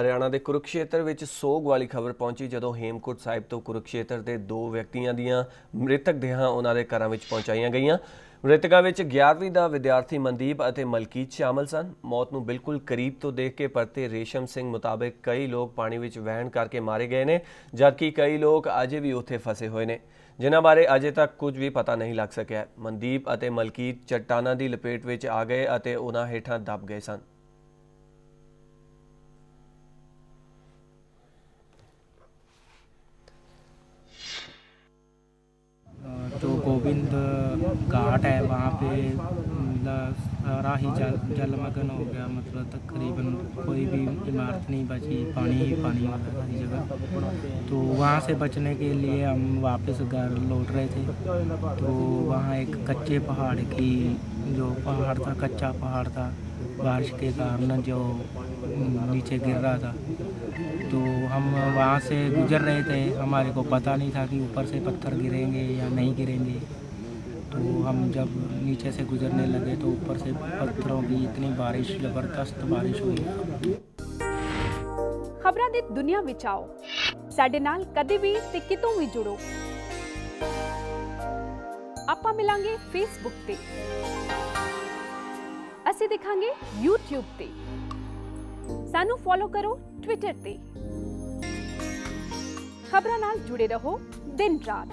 ਹਰਿਆਣਾ ਦੇ ਕੁਰੂਕਸ਼ੇਤਰ ਵਿੱਚ ਸੋਗ ਵਾਲੀ ਖਬਰ ਪਹੁੰਚੀ ਜਦੋਂ ਹੇਮਕੁੰਟ ਸਾਹਿਬ ਤੋਂ ਕੁਰੂਕਸ਼ੇਤਰ ਦੇ ਦੋ ਵਿਅਕਤੀਆਂ ਦੀਆਂ ਮ੍ਰਿਤਕ ਦੇਹਾਂ ਉਹਨਾਂ ਦੇ ਘਰਾਂ ਵਿੱਚ ਪਹੁੰਚਾਈਆਂ ਗਈਆਂ। ਮ੍ਰਿਤਕਾਂ ਵਿੱਚ 11ਵੀਂ ਦਾ ਵਿਦਿਆਰਥੀ ਮਨਦੀਪ ਅਤੇ ਮਲਕੀਤ ਸ਼ਾਮਲ ਸਨ। ਮੌਤ ਨੂੰ ਬਿਲਕੁਲ ਕਰੀਬ ਤੋਂ ਦੇਖ ਕੇ ਪਰਤੇ ਰੇਸ਼ਮ ਸਿੰਘ ਮੁਤਾਬਕ ਕਈ ਲੋਕ ਪਾਣੀ ਵਿੱਚ ਵਹਿਣ ਕਰਕੇ ਮਾਰੇ ਗਏ ਨੇ, ਜਦਕਿ ਕਈ ਲੋਕ ਅਜੇ ਵੀ ਉੱਥੇ ਫਸੇ ਹੋਏ ਨੇ। ਜਿਨ੍ਹਾਂ ਬਾਰੇ ਅਜੇ ਤੱਕ ਕੁਝ ਵੀ ਪਤਾ ਨਹੀਂ ਲੱਗ ਸਕਿਆ। ਮਨਦੀਪ ਅਤੇ ਮਲਕੀਤ ਚੱਟਾਨਾਂ ਦੀ ਲਪੇਟ ਵਿੱਚ ਆ ਗਏ ਅਤੇ ਉਹਨਾਂ ਹੇਠਾਂ ਦਬ ਗਏ ਸਨ। घाट है वहाँ पे मतलब सारा ही जल, जलमग्न हो गया मतलब तकरीबन कोई भी इमारत नहीं बची, पानी ही पानी गया सारी जगह। तो वहाँ से बचने के लिए हम वापस घर लौट रहे थे। तो वहाँ एक कच्चे पहाड़ की, जो पहाड़ था, कच्चा पहाड़ था, बारिश के कारण जो नीचे गिर रहा था। तो हम वहाँ से गुजर रहे थे। हमारे को पता नहीं था कि ऊपर से पत्थर गिरेंगे या नहीं गिरेंगे। तो हम जब नीचे से गुजरने लगे तो ऊपर से पत्थरों की इतनी बारिश ज़बरदस्त बारिश हुई ਖਬਰਾਂ ਦੀ ਦੁਨੀਆ ਵਿੱਚ ਆਓ ਸਾਡੇ ਨਾਲ ਕਦੇ ਵੀ ਤੇ ਕਿਤੋਂ ਵੀ ਜੁੜੋ ਆਪਾਂ ਮਿਲਾਂਗੇ ਫੇਸਬੁੱਕ ਤੇ ਅਸੀਂ ਦਿਖਾਂਗੇ YouTube ਤੇ ਸਾਨੂੰ ਫੋਲੋ ਕਰੋ Twitter ਤੇ ਖਬਰਾਂ ਨਾਲ ਜੁੜੇ ਰਹੋ ਦਿਨ ਰਾਤ